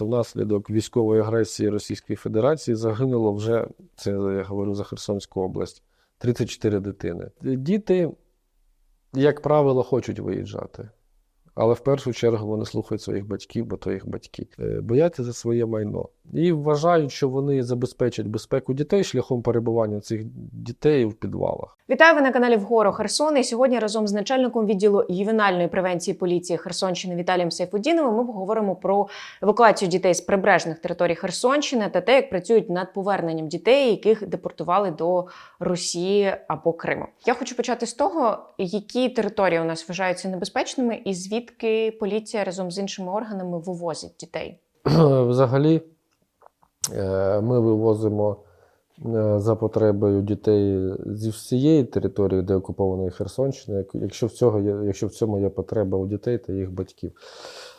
Внаслідок військової агресії Російської Федерації загинуло вже, це я говорю за Херсонську область, 34 дитини. Діти, як правило, хочуть виїжджати. Але в першу чергу вони слухають своїх батьків, бо то їх батьки. Е, Бояться за своє майно. І вважають, що вони забезпечать безпеку дітей шляхом перебування цих дітей в підвалах. Вітаю ви на каналі Вгору Херсон. І сьогодні разом з начальником відділу ювенальної превенції поліції Херсонщини Віталієм Сайфудіновим ми поговоримо про евакуацію дітей з прибережних територій Херсонщини та те, як працюють над поверненням дітей, яких депортували до Росії або Криму. Я хочу почати з того, які території у нас вважаються небезпечними, і звідки поліція разом з іншими органами вивозить дітей. Взагалі, ми вивозимо е, за потребою дітей зі всієї території деокупованої Херсонщини, якщо в, цього є, якщо в цьому є потреба у дітей та їх батьків.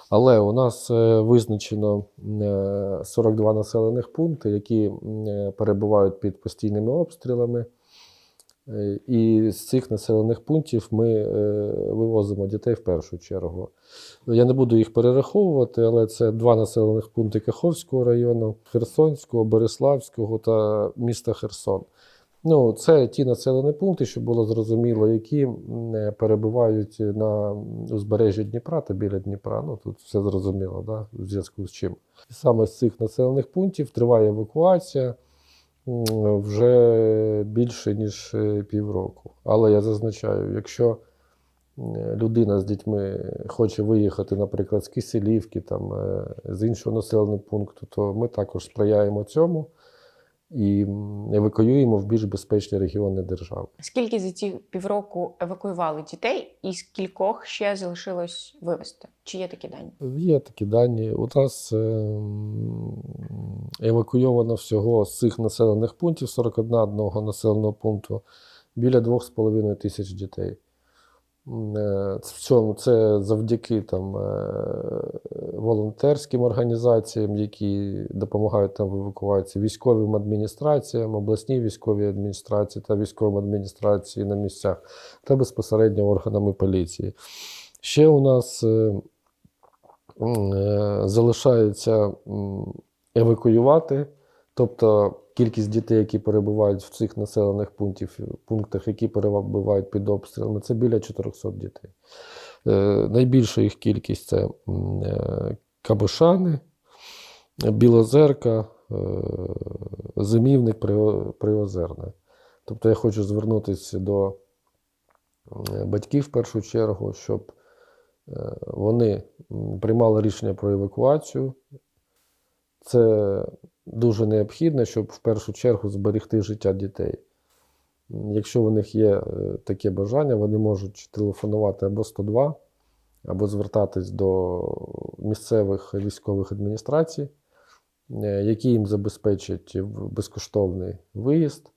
Але у нас е, визначено е, 42 населених пункти, які е, перебувають під постійними обстрілами. І з цих населених пунктів ми е, вивозимо дітей в першу чергу. Я не буду їх перераховувати, але це два населених пункти Каховського району, Херсонського, Бориславського та міста Херсон. Ну, це ті населені пункти, щоб було зрозуміло, які е, перебувають на узбережжі Дніпра та біля Дніпра. Ну тут все зрозуміло, да? в зв'язку з чим. Саме з цих населених пунктів триває евакуація вже більше ніж е, півроку. Але я зазначаю, якщо е, людина з дітьми хоче виїхати, наприклад, з Киселівки, там, е, з іншого населеного пункту, то ми також сприяємо цьому і евакуюємо в більш безпечні регіони держави. Скільки за ці півроку евакуювали дітей, і скількох ще залишилось вивезти? Чи є такі дані? Є такі дані. У нас е, евакуйовано всього з цих населених пунктів 41 одного населеного пункту біля 2,5 тисяч дітей. Е, В цьому це завдяки там, е, волонтерським організаціям, які допомагають там в евакуації, військовим адміністраціям, обласній військовій адміністрації та військовим адміністрації на місцях та безпосередньо органами поліції. Ще у нас е, залишається евакуювати, тобто кількість дітей, які перебувають в цих населених пунктів, пунктах, які перебувають під обстрілами, це біля 400 дітей. Е, Найбільша їх кількість це е, Кабишани, Білозерка, е, Зимівник, Приозерне. Тобто я хочу звернутися до батьків в першу чергу, щоб вони приймали рішення про евакуацію. Це дуже необхідно, щоб в першу чергу зберегти життя дітей. Якщо у них є е, таке бажання, вони можуть телефонувати або 102, або звертатись до місцевих військових адміністрацій, е, які їм забезпечать безкоштовний виїзд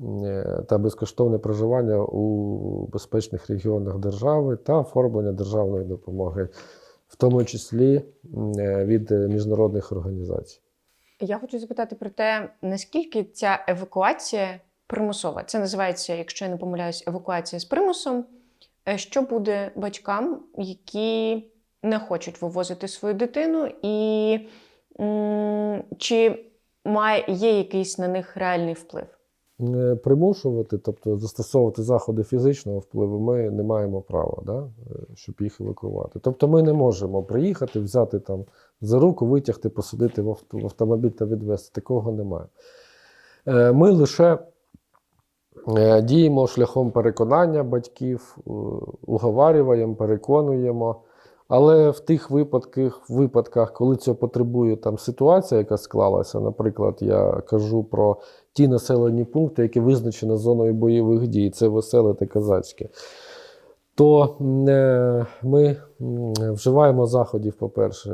е, та безкоштовне проживання у безпечних регіонах держави та оформлення державної допомоги, в тому числі від міжнародних організацій. Я хочу запитати про те, наскільки ця евакуація примусова. Це називається, якщо я не помиляюсь, евакуація з примусом. Е, Що буде батькам, які не хочуть вивозити свою дитину, і м, чи має є якийсь на них реальний вплив? Примушувати, тобто застосовувати заходи фізичного впливу, ми не маємо права, да, е, щоб їх евакуювати. Тобто ми не можемо приїхати, взяти там за руку, витягти, посадити в авто- в автомобіль та відвезти. Такого немає. Е, Ми лише е, діємо шляхом переконання батьків, уговарюємо, переконуємо. Але в тих випадках, випадках, коли цього потребує там ситуація, яка склалася, наприклад, я кажу про ті населені пункти, які визначені зоною бойових дій, це веселе та козацьке, то е, ми вживаємо заходів, по-перше,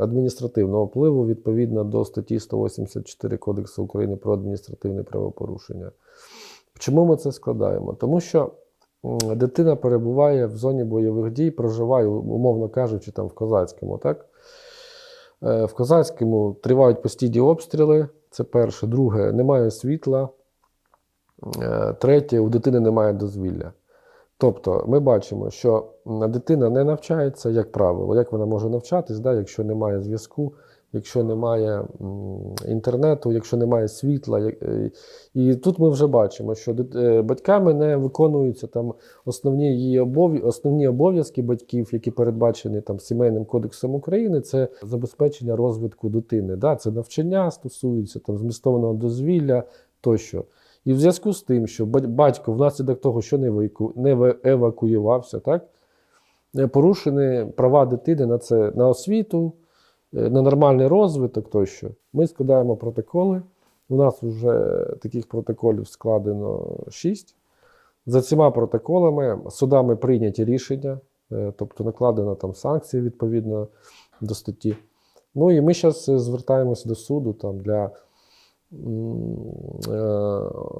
адміністративного впливу відповідно до статті 184 Кодексу України про адміністративне правопорушення. Чому ми це складаємо? Тому що дитина перебуває в зоні бойових дій, проживає, умовно кажучи, там в Козацькому, так? Е, В Козацькому тривають постійні обстріли. Це перше. Друге, немає світла. Е, Третє, у дитини немає дозвілля. Тобто ми бачимо, що дитина не навчається, як правило, як вона може навчатись, да, якщо немає зв'язку, якщо немає інтернету, якщо немає світла. е, І тут ми вже бачимо, що е, батьками не виконуються там основні її основні обов'язки батьків, які передбачені там сімейним кодексом України, це забезпечення розвитку дитини. Да? Це навчання стосується там змістовного дозвілля тощо. І в зв'язку з тим, що батько внаслідок того, що не евакуювався, так, е, порушені права дитини на це на освіту, е, на нормальний розвиток тощо. Ми складаємо протоколи. У нас вже таких протоколів складено шість. За цими протоколами судами прийняті рішення, е, тобто накладено там санкції відповідно до статті. Ну і ми зараз звертаємося до суду там, для е,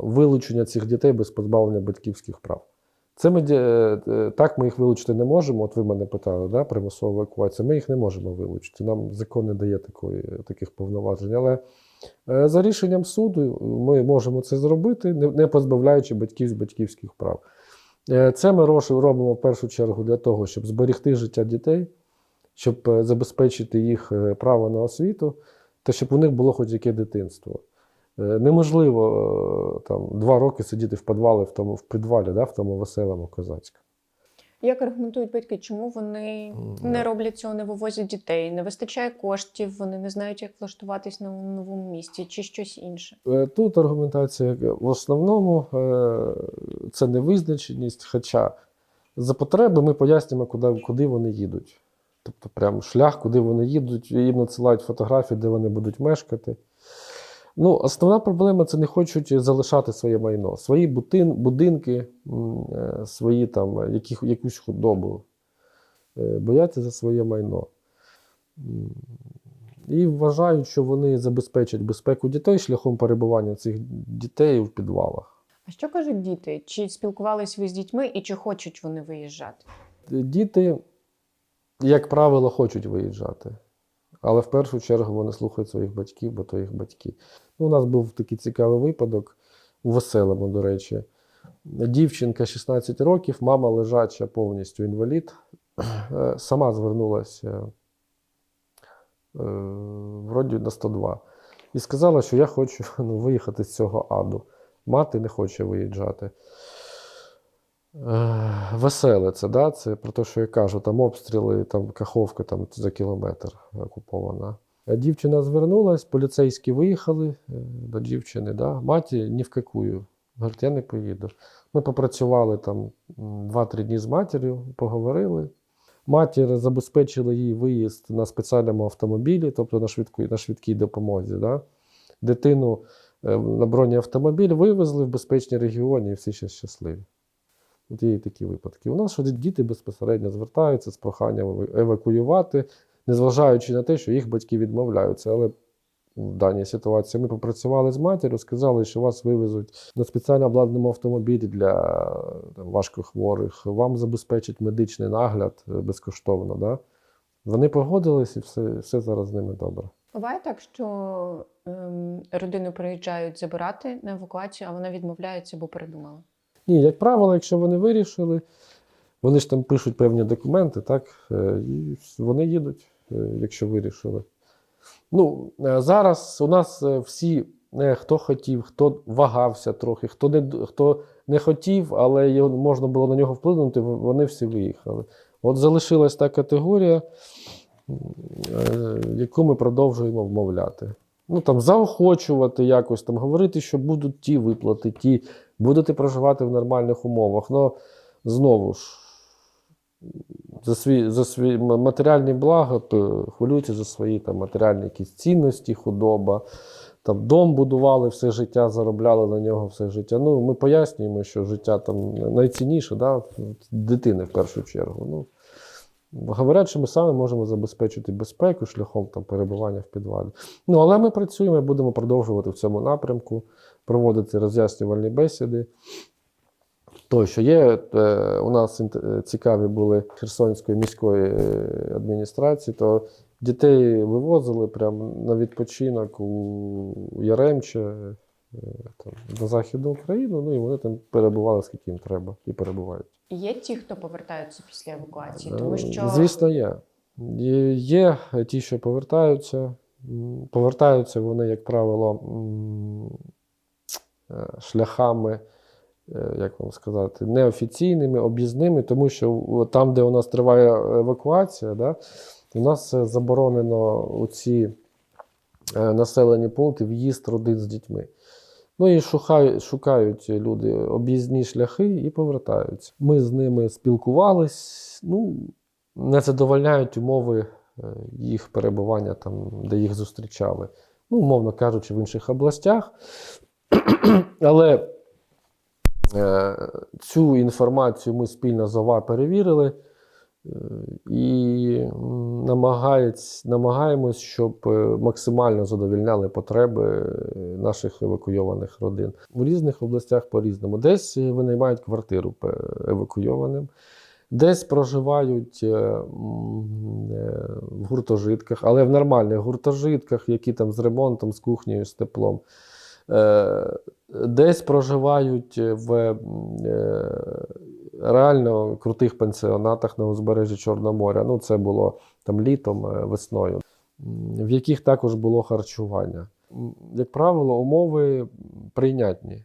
вилучення цих дітей без позбавлення батьківських прав. Це ми, е, е, так ми їх вилучити не можемо. От ви мене питали, да, примусова евакуація. Ми їх не можемо вилучити. Нам закон не дає такої, таких повноважень. Але е, за рішенням суду ми можемо це зробити, не, позбавляючи батьків з батьківських прав. Це ми робимо в першу чергу для того, щоб зберегти життя дітей, щоб забезпечити їх право на освіту, та щоб у них було хоч яке дитинство. Е, Неможливо е, там два роки сидіти в підвалі, в тому в підвалі, да, в тому веселому козацькому. Як аргументують батьки, чому вони не роблять цього, не вивозять дітей, не вистачає коштів, вони не знають, як влаштуватись на новому місці чи щось інше. Е, Тут аргументація е, в основному е, це невизначеність, хоча за потреби ми пояснюємо, куди, куди вони їдуть. Тобто, прям шлях, куди вони їдуть, їм надсилають фотографії, де вони будуть мешкати. Ну, основна проблема це не хочуть залишати своє майно, свої бутин, будинки, е, свої там, е, які, якусь худобу. Е, Бояться за своє майно. І вважають, що вони забезпечать безпеку дітей шляхом перебування цих дітей в підвалах. А що кажуть діти? Чи спілкувались ви з дітьми і чи хочуть вони виїжджати? Діти, як правило, хочуть виїжджати. Але в першу чергу вони слухають своїх батьків, бо то їх батьки. Ну, у нас був такий цікавий випадок у веселому, до речі. Дівчинка 16 років, мама лежача повністю інвалід, е, сама звернулася е, вроді на 102 і сказала, що я хочу ну, виїхати з цього аду. Мати не хоче виїжджати. Е, Веселе це, да? це про те, що я кажу, там обстріли, там каховка там, за кілометр окупована. Дівчина звернулась, поліцейські виїхали е, до дівчини. Да? Маті ні в какую. Говорить, я не поїду. Ми попрацювали там 2-3 дні з матір'ю, поговорили. Матір забезпечила їй виїзд на спеціальному автомобілі, тобто на швидкій, на швидкій допомозі. Да? Дитину е, на бронеавтомобіль вивезли в безпечні регіони і всі ще щасливі. От є і такі випадки. У нас що діти безпосередньо звертаються з проханням евакуювати, незважаючи на те, що їх батьки відмовляються. Але в даній ситуації ми попрацювали з матір'ю, сказали, що вас вивезуть на спеціально обладнаному автомобілі для там, важкохворих, вам забезпечать медичний нагляд е, безкоштовно. Да? Вони погодились і все, все зараз з ними добре. Буває так, що ем, родину приїжджають забирати на евакуацію, а вона відмовляється, бо передумала. Ні, як правило, якщо вони вирішили, вони ж там пишуть певні документи, так, е, і вони їдуть, е, якщо вирішили. Ну, е, зараз у нас всі, хто хотів, хто вагався трохи, хто не, хто не хотів, але можна було на нього вплинути, вони всі виїхали. От залишилась та категорія, яку ми продовжуємо вмовляти. Ну, там, заохочувати якось, там, говорити, що будуть ті виплати, ті, будете проживати в нормальних умовах. Ну, знову ж, за свій, за свій матеріальні блага, то хвилюються за свої там, матеріальні якісь цінності, худоба. Там дом будували все життя, заробляли на нього все життя. Ну, ми пояснюємо, що життя там найцінніше, да, дитини в першу чергу. Ну, говорять, що ми самі можемо забезпечити безпеку шляхом там, перебування в підвалі. Ну, але ми працюємо і будемо продовжувати в цьому напрямку, проводити роз'яснювальні бесіди. Тощо є е, у нас е, цікаві були Херсонської міської е, адміністрації, то дітей вивозили прямо на відпочинок у Яремче, там, на Західну Україну, ну і вони там перебували, скільки їм треба, і перебувають. Є ті, хто повертаються після евакуації, тому що Е, Звісно, є. Є, є ті, що повертаються, Повертаються вони, як правило, е, шляхами, е, як вам сказати, неофіційними, об'їзними, тому що там, де у нас триває евакуація, да, у нас е, заборонено у ці е, населені пункти в'їзд родин з дітьми. Ну і шукають, шукають люди об'їзні шляхи і повертаються. Ми з ними спілкувались, ну, не задовольняють умови е, їх перебування там, де їх зустрічали. Ну, умовно кажучи, в інших областях. Але е, цю інформацію ми спільно з ОВА перевірили і м, намагаємось, щоб е, максимально задовільняли потреби е, наших евакуйованих родин. У різних областях по-різному. Десь е, винаймають квартиру евакуйованим, десь проживають е, е, в гуртожитках, але в нормальних гуртожитках, які там з ремонтом, з кухнею, з теплом. Е, Десь проживають в е, реально крутих пансіонатах на узбережжі Чорного моря. Ну, це було там літом, е, весною, в яких також було харчування. Як правило, умови прийнятні.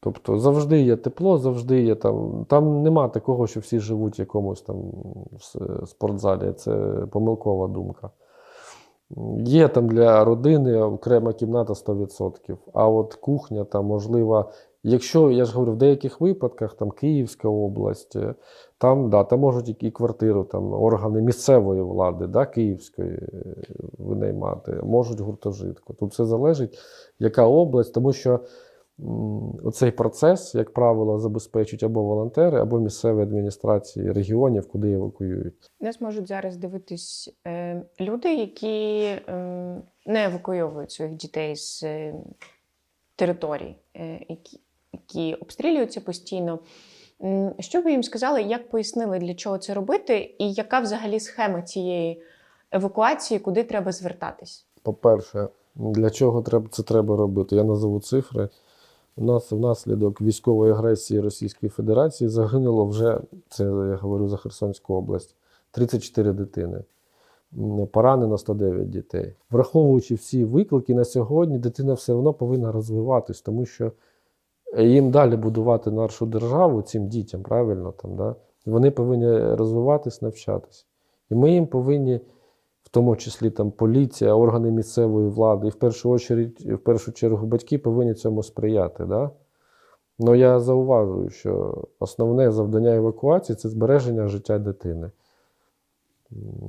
Тобто завжди є тепло, завжди є там. Там нема такого, що всі живуть в якомусь там спортзалі. Це помилкова думка. Є там для родини окрема кімната 100%. А от кухня там можлива. Якщо я ж говорю, в деяких випадках там Київська область, е, там, да, там можуть і- квартиру, там органи місцевої влади, да, Київської е, винаймати, можуть гуртожитку. Тут все залежить, яка область, тому що оцей процес, як правило, забезпечують або волонтери, або місцеві адміністрації регіонів, куди евакуюють. Нас можуть зараз дивитись е, люди, які не евакуйовують своїх дітей з е, територій, які обстрілюються постійно. Що ви їм сказали, як пояснили, для чого це робити, і яка взагалі схема цієї евакуації, куди треба звертатись? По-перше, для чого це треба робити? Я назову цифри. У нас внаслідок військової агресії Російської Федерації загинуло вже, це я говорю за Херсонську область, 34 дитини. Поранено 109 дітей. Враховуючи всі виклики на сьогодні, дитина все одно повинна розвиватись, тому що їм далі будувати нашу державу цим дітям, правильно там, да? вони повинні розвиватись, навчатись. І ми їм повинні в тому числі там поліція, органи місцевої влади, і в першу очередь, в першу чергу батьки повинні цьому сприяти. Да? Ну я зауважую, що основне завдання евакуації це збереження життя дитини.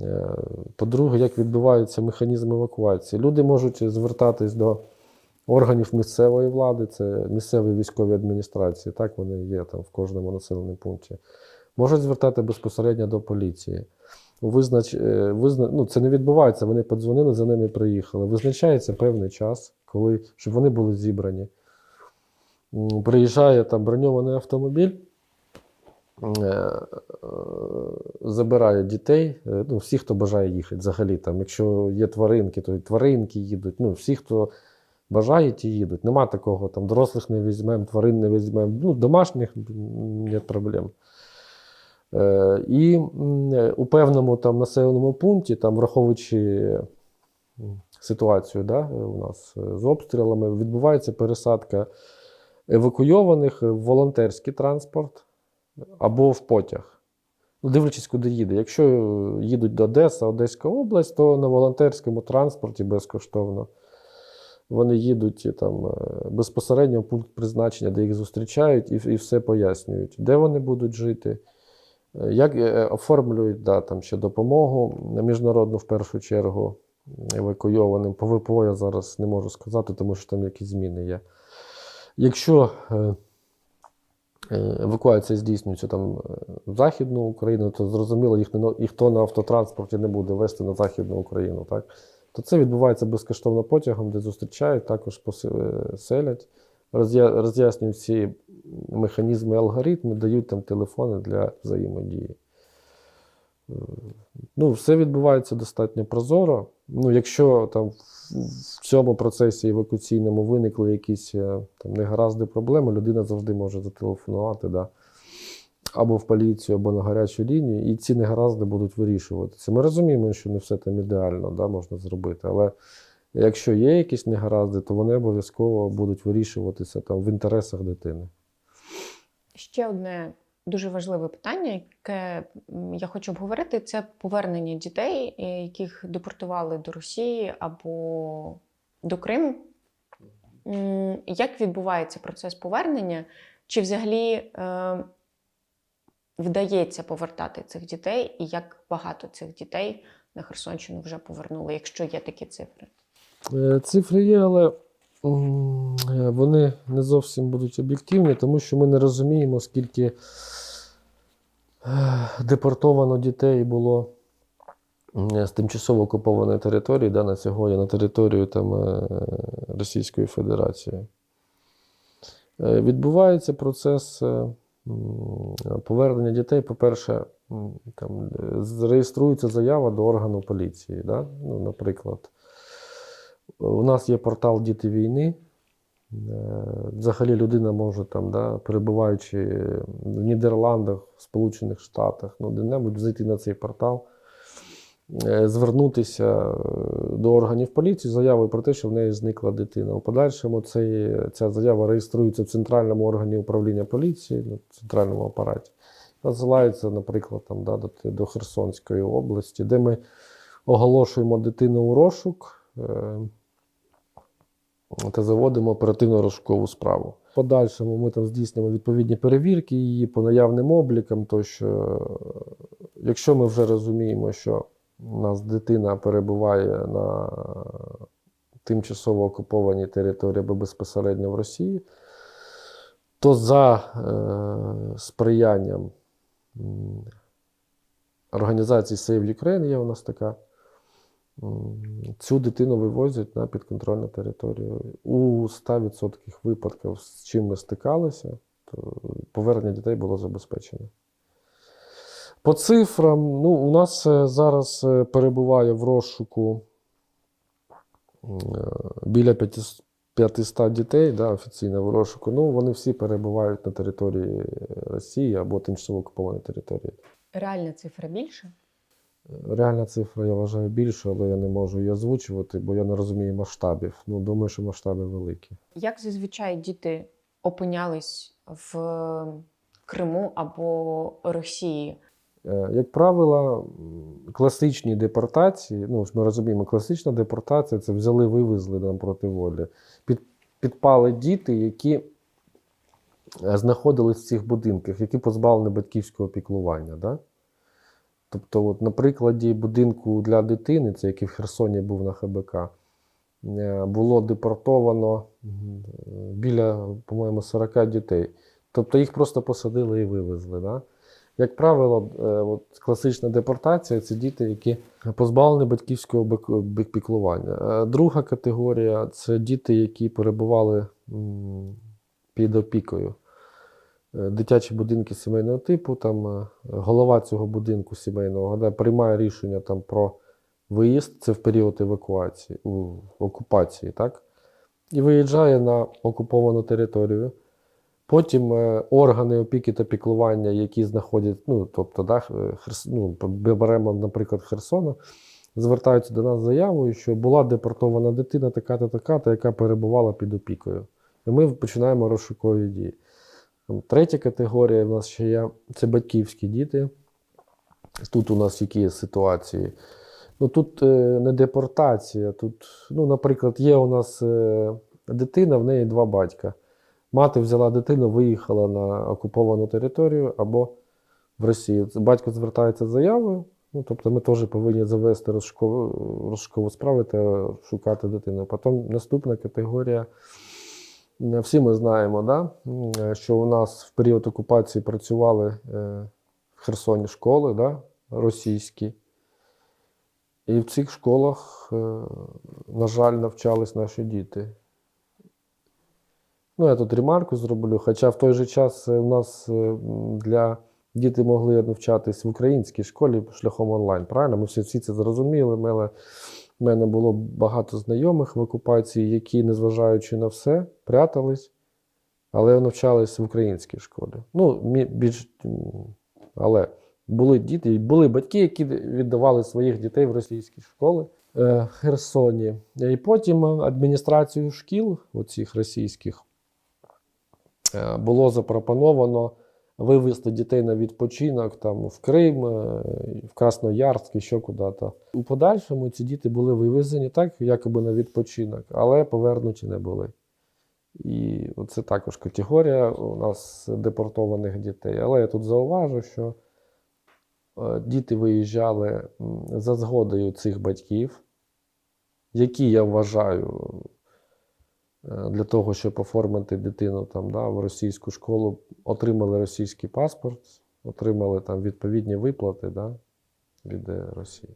Е, По-друге, як відбувається механізм евакуації? Люди можуть звертатись до органів місцевої влади, це місцеві військові адміністрації, так вони є там в кожному населеному пункті. Можуть звертати безпосередньо до поліції. Визнач, е, визна, ну, це не відбувається, вони подзвонили, за ними приїхали. Визначається певний час, коли, щоб вони були зібрані. Приїжджає там броньований автомобіль, е, е, забирає дітей, ну, всі, хто бажає їхати взагалі. Там, якщо є тваринки, то і тваринки їдуть. Ну, всі, хто бажає, ті їдуть. Нема такого, там дорослих не візьмемо, тварин не візьмемо. Ну, домашніх м, проблем. Е, І у певному там населеному пункті, там, враховуючи ситуацію да, у нас е, з обстрілами, відбувається пересадка евакуйованих в волонтерський транспорт або в потяг. Ну, дивлячись, куди їде. Якщо їдуть до Одеса, Одеська область, то на волонтерському транспорті безкоштовно. Вони їдуть там е, безпосередньо в пункт призначення, де їх зустрічають, і, і все пояснюють, де вони будуть жити, е, як е, оформлюють да, там ще допомогу на міжнародну в першу чергу евакуйованим. По ВПО я зараз не можу сказати, тому що там якісь зміни є. Якщо е, е, евакуація здійснюється там е, в Західну Україну, то зрозуміло, їх, ніхто на автотранспорті не буде вести на Західну Україну. Так? То це відбувається безкоштовно потягом, де зустрічають, також поси- е, роз'яснюють всі механізми, алгоритми, дають там телефони для взаємодії. Е, Ну, все відбувається достатньо прозоро. Ну, якщо там в- в цьому процесі евакуаційному виникли якісь е, там негаразди проблеми, людина завжди може зателефонувати. Да. Або в поліцію, або на гарячу лінію, і ці негаразди будуть вирішуватися. Ми розуміємо, що не все там ідеально да, можна зробити, але якщо є якісь негаразди, то вони обов'язково будуть вирішуватися там в інтересах дитини. Ще одне дуже важливе питання, яке я хочу обговорити, це повернення дітей, е, яких депортували до Росії або до Криму. Як відбувається процес повернення? Чи взагалі е, вдається повертати цих дітей, і як багато цих дітей на Херсонщину вже повернули, якщо є такі цифри? Е, Цифри є, але е, вони не зовсім будуть об'єктивні, тому що ми не розуміємо, скільки е, депортовано дітей було з тимчасово окупованої території да, на сьогодні на територію там, Російської Федерації. Відбувається процес повернення дітей. По-перше, там, е, зареєструється заява до органу поліції. Да? Ну, наприклад, у нас є портал Діти війни. Е, Взагалі людина може, там, да, перебуваючи в Нідерландах, в Сполучених Штатах, ну, де-небудь зайти на цей портал, е, звернутися е, до органів поліції з заявою про те, що в неї зникла дитина. У подальшому цей, ця заява реєструється в центральному органі управління поліції, ну, в центральному апараті. Насилається, наприклад, там, да, до, Херсонської області, де ми оголошуємо дитину у розшук. е, та заводимо оперативно розшукову справу. В подальшому ми там здійснюємо відповідні перевірки її по наявним облікам. Тощо, е, якщо ми вже розуміємо, що у нас дитина перебуває на тимчасово окупованій території або безпосередньо в Росії, то за е, сприянням організації Save Ukraine є у нас така. Цю дитину вивозять на підконтрольну територію. У 100% випадків, з чим ми стикалися, то повернення дітей було забезпечено. По цифрам, ну, у нас е, зараз е, перебуває в розшуку е, біля 500 500 дітей, да, офіційно в розшуку. Ну, вони всі перебувають на території Росії або тимчасово окупованій території. Реальна цифра більше? Реальна цифра, я вважаю, більша, але я не можу її озвучувати, бо я не розумію масштабів. Ну, думаю, що масштаби великі. Як зазвичай діти опинялись в Криму або Росії? Е, Як правило, класичні депортації, ну ми розуміємо, класична депортація це взяли, вивезли нам проти волі. Під, підпали діти, які е, знаходились в цих будинках, які позбавлені батьківського піклування. Да? Тобто, от, на прикладі будинку для дитини, це який в Херсоні був на ХБК, е, було депортовано біля, по-моєму, 40 дітей. Тобто їх просто посадили і вивезли. Да? Як правило, е, от класична депортація це діти, які позбавлені батьківського піклування. Е, Друга категорія це діти, які перебували під опікою. Е, Дитячі будинки сімейного типу, там голова цього будинку сімейного да, приймає рішення там, про виїзд, це в період евакуації, у, окупації, так? І виїжджає на окуповану територію. Потім е, органи опіки та піклування, які знаходять, ну, тобто, да, Херс, ну, беремо, наприклад, Херсона, звертаються до нас з заявою, що була депортована дитина така-то, така-то, яка перебувала під опікою. І ми починаємо розшукові дії. Третя категорія в нас ще є це батьківські діти. Тут у нас які ситуації. Ну, тут е, не депортація. Тут, ну, наприклад, є у нас е, дитина, в неї два батька. Мати взяла дитину, виїхала на окуповану територію або в Росію. Батько звертається з заявою. Ну, тобто ми теж повинні завести розшукову, розшукову справу та шукати дитину. Потім наступна категорія. Е, Всі ми знаємо, да? що у нас в період окупації працювали е, в Херсоні школи да? російські. І в цих школах, е, на жаль, навчались наші діти. Ну, я тут ремарку зроблю. Хоча в той же час е, у нас е, для діти могли навчатись в українській школі шляхом онлайн. Правильно? Ми всі, всі це зрозуміли. В мене було багато знайомих в окупації, які, незважаючи на все, прятались але навчались в українській школі. Ну, більш, але були діти, і були батьки, які віддавали своїх дітей в російські школи е, Херсоні. І потім адміністрацію шкіл, оцих російських, було запропоновано вивезти дітей на відпочинок там, в Крим, е, в Красноярськ і ще куди-то. У подальшому ці діти були вивезені так, якоби на відпочинок, але повернуті не були. І це також категорія у нас депортованих дітей. Але я тут зауважу, що е, діти виїжджали за згодою цих батьків, які я вважаю е, для того, щоб оформити дитину там, да, в російську школу, отримали російський паспорт, отримали там відповідні виплати да, від е, Росії.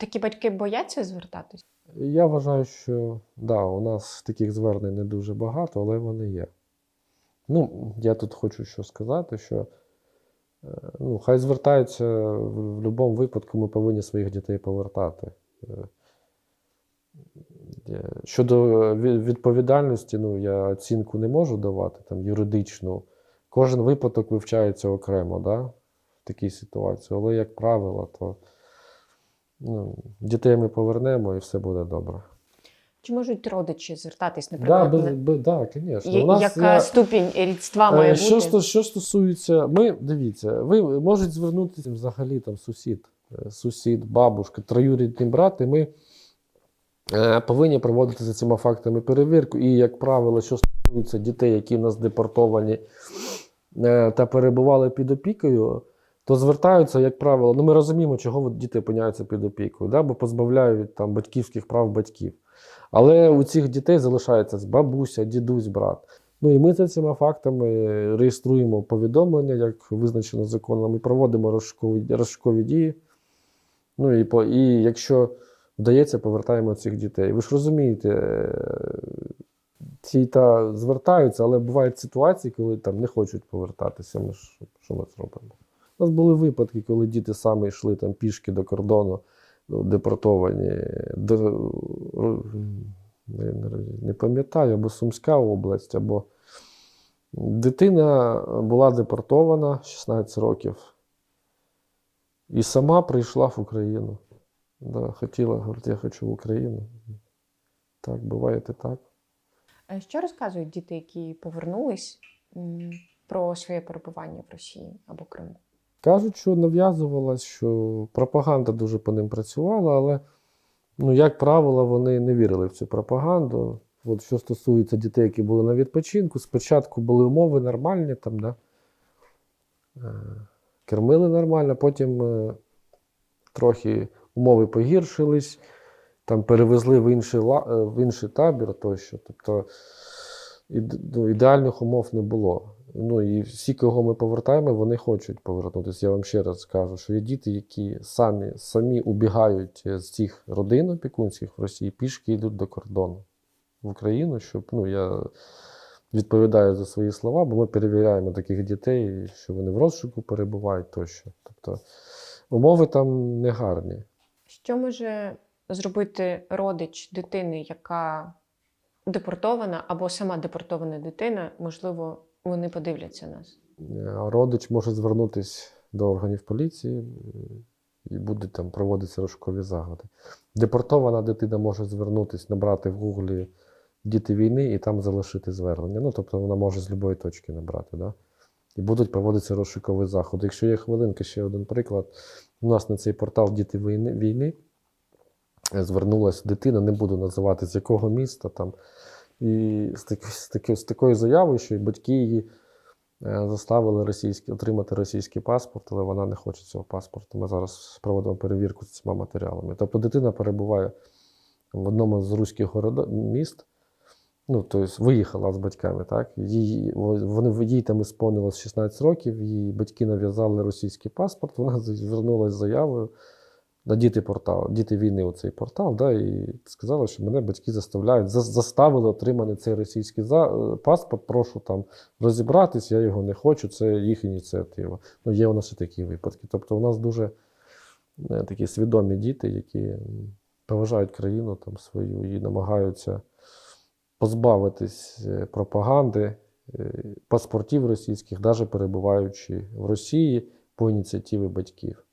Такі батьки бояться звертатись? Я вважаю, що да, у нас таких звернень не дуже багато, але вони є. Ну, я тут хочу що сказати, що е, ну, хай звертаються в будь-якому випадку, ми повинні своїх дітей повертати. Е, е, Щодо відповідальності, ну, я оцінку не можу давати там, юридичну. Кожен випадок вивчається окремо, да, в такій ситуації. Але, як правило, то ну, дітей ми повернемо і все буде добре. Чи можуть родичі звертатись, Да, наприклад? без, на- без, да, звісно. У нас Яка я- ступінь рідства має Е, бути? Що, що стосується, ми дивіться, ви можуть звернутися взагалі там сусід, е, сусід, бабушка, троюрідний брат, і ми е, повинні проводити за цими фактами перевірку. І, як правило, що стосується дітей, які в нас депортовані е, та перебували під опікою, то звертаються, як правило, ну ми розуміємо, чого діти опиняються під опікою, да? бо позбавляють там батьківських прав батьків. Але у цих дітей залишається бабуся, дідусь, брат. Ну і ми за цими фактами реєструємо повідомлення, як визначено законом, ми проводимо розшукові, розшукові дії. Ну і, по, і якщо вдається, повертаємо цих дітей. Ви ж розумієте, е, ці та звертаються, але бувають ситуації, коли там не хочуть повертатися. Ми ж що ми зробимо? У нас були випадки, коли діти самі йшли там пішки до кордону, ну, депортовані. До, не, пам'ятаю, або Сумська область, або дитина була депортована 16 років і сама прийшла в Україну. Да, хотіла, говорить, я хочу в Україну. Так, буває і так. Е, Що розказують діти, які повернулись про своє перебування в Росії або Криму? Кажуть, що нав'язувалось, що пропаганда дуже по ним працювала, але, ну, як правило, вони не вірили в цю пропаганду. От що стосується дітей, які були на відпочинку, спочатку були умови нормальні, там, да? е, кермили нормально, потім е, трохи умови погіршились, там перевезли в інший, е, в інший табір тощо. Тобто ну, ідеальних умов не було. Ну і всі, кого ми повертаємо, вони хочуть повернутися. Я вам ще раз скажу, що є діти, які самі, самі убігають з цих родин опікунських в Росії, пішки йдуть до кордону в Україну, щоб ну, я відповідаю за свої слова, бо ми перевіряємо таких дітей, що вони в розшуку перебувають тощо. Тобто умови там не гарні. Що може зробити родич дитини, яка депортована, або сама депортована дитина? Можливо, вони подивляться нас. Е, Родич може звернутися до органів поліції е, і будуть там проводитися розшукові заходи. Депортована дитина може звернутися, набрати в Гуглі діти війни і там залишити звернення. Ну, тобто вона може з будь-якої точки набрати. Да? І будуть проводитися розшукові заходи. Якщо є хвилинка, ще один приклад. У нас на цей портал Діти війни, звернулася дитина, не буду називати з якого міста там. І з, таки, з, таки, з такою заявою, що батьки її е, заставили російський, отримати російський паспорт, але вона не хоче цього паспорту. Ми зараз проводимо перевірку з цими матеріалами. Тобто дитина перебуває в одному з руських міст, ну, тобто виїхала з батьками, так? Їй, вони, їй там ісповнилось 16 років, її батьки нав'язали російський паспорт, вона звернулася з заявою на діти портал, діти війни у цей портал, да, і сказали, що мене батьки заставляють, за- заставили отримати цей російський е, паспорт, прошу там розібратись, я його не хочу, це їх ініціатива. Ну, є у нас і такі випадки. Тобто у нас дуже е, такі свідомі діти, які поважають країну там свою і намагаються позбавитись е, пропаганди, е, паспортів російських, навіть перебуваючи в Росії по ініціативі батьків.